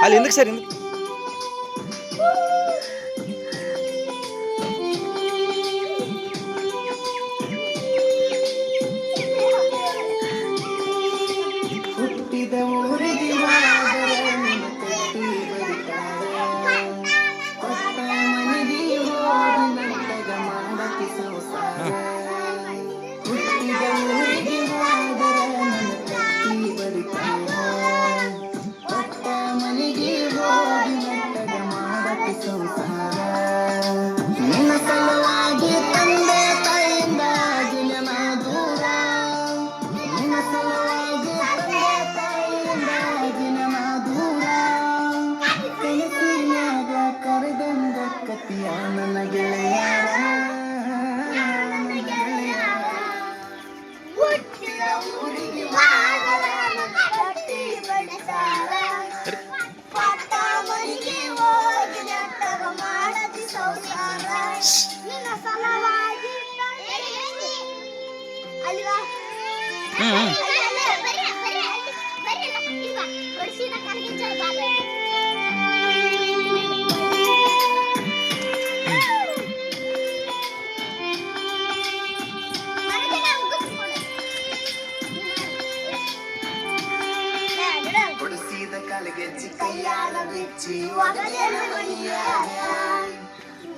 వాళ్ళు ఎందుకు సార్? ఎందుకు? కలిగించి కయ్యాల విచ్చి వదలేరు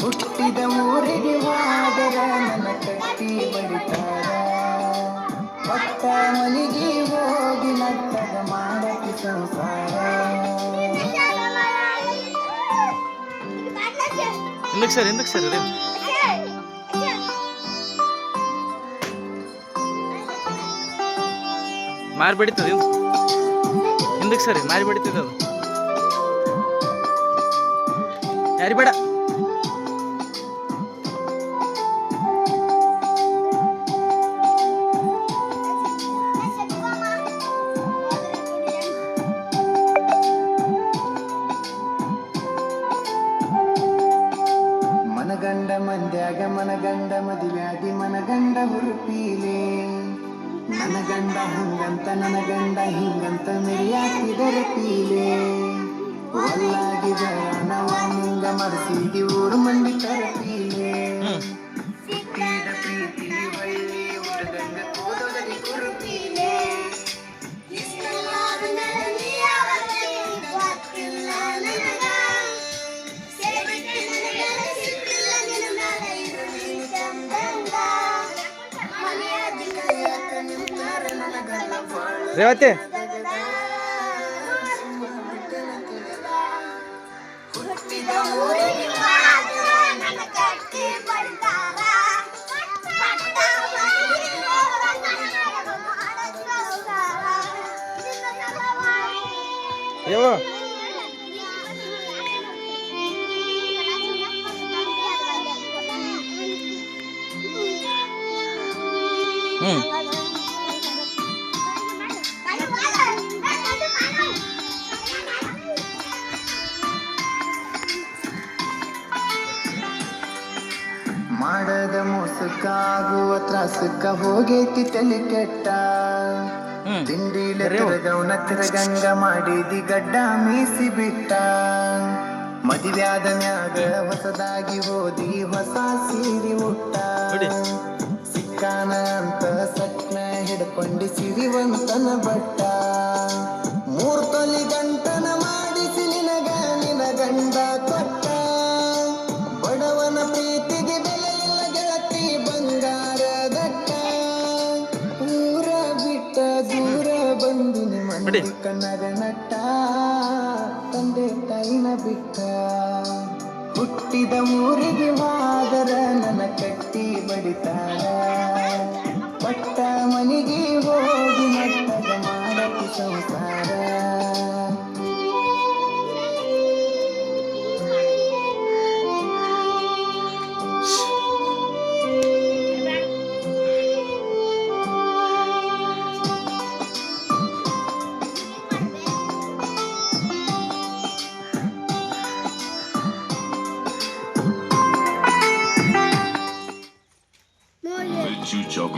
ಹುಟ್ಟಿದ ಊರಿಗೆ ಹೋದರ ನನ್ನ ಕಟ್ಟಿ ಬಡಿತಾರ. ಭಕ್ತ ಮನೆಗೆ ಹೋಗಿ ನಟ್ಟಗ ಮಾಡಕ್ಕೆ ಸಂಸಾರ. ಹಿಂದಕ್ಕೆ ಸರ್ ಹಿಂದಕ್ಕೆ ಸರ್ ರೀ ಮಾರಿ ಬಡಿತದೆ ಯಾರಿ ಬೇಡ? ಮಂದ್ಯಾಗ ಮನಗಂಡ ಮದುವೆಯಾಗಿ ಮನಗಂಡ ಹುರುಪೀಲೆ. ನನಗಂಡ ಹಂಗಂತ ನನಗಂಡ ಹಿಂಗಂತ ಮೆರೆಯಾಕಿದರೆ ಪೀಲೆ ಒಲ್ಲಾಗಿದರ ನವ ನಿಂಗ ಮರಸಿಗಿ ಊರು ಮಂದಿ ತರಪೀಲೆ. ಸಿಕ್ಕಿದ ಹುಟ್ಟಿದ Révate. ఏవో Hmm. ಮಾಡದ ಮೋಸಕ್ಕ ಆಗುವ ತ್ರಾಸಕ್ಕ ಹೋಗೈತಿ ತಲೆ ಕೆಟ್ಟ. ತಿಂಡಿ ತಿಂಡಿಲ. ತಿರಗವನ ತಿರಗಂಗ ಮಾಡಿದಿ ಗಡ್ಡ ಮೀಸಿ ಬಿಟ್ಟ ಮದುವ್ಯಾದ ಮ್ಯಾಗ ಹೊಸದಾಗಿ ಓದಿ ಹೊಸ ಸೀರಿ ಉಟ್ಟ. ಸಿಕ್ಕಾನ ಅಂತ ಸಟ್ನ ಹಿಡ್ಕೊಂಡು ಸಿರಿವಂತನ ಬಟ್ಟ. ಮೂರ್ತಲಿ ಗಂಟನ ಮಾಡಿಸಿ ನಿನಗ ನಿನ ಗಂಡ ಕೊಟ್ಟ. ಬಿಡಿ. ಕನ್ನಡ ತಂದೆ ತಾಯಿನ ಬಿಟ್ಟ ಹುಟ್ಟ ಹುಟ್ಟಿದ ಊರಿಗೆ ಮಾದರ ನನ್ನ ಕಟ್ಟಿ ಬಡಿತಾಳ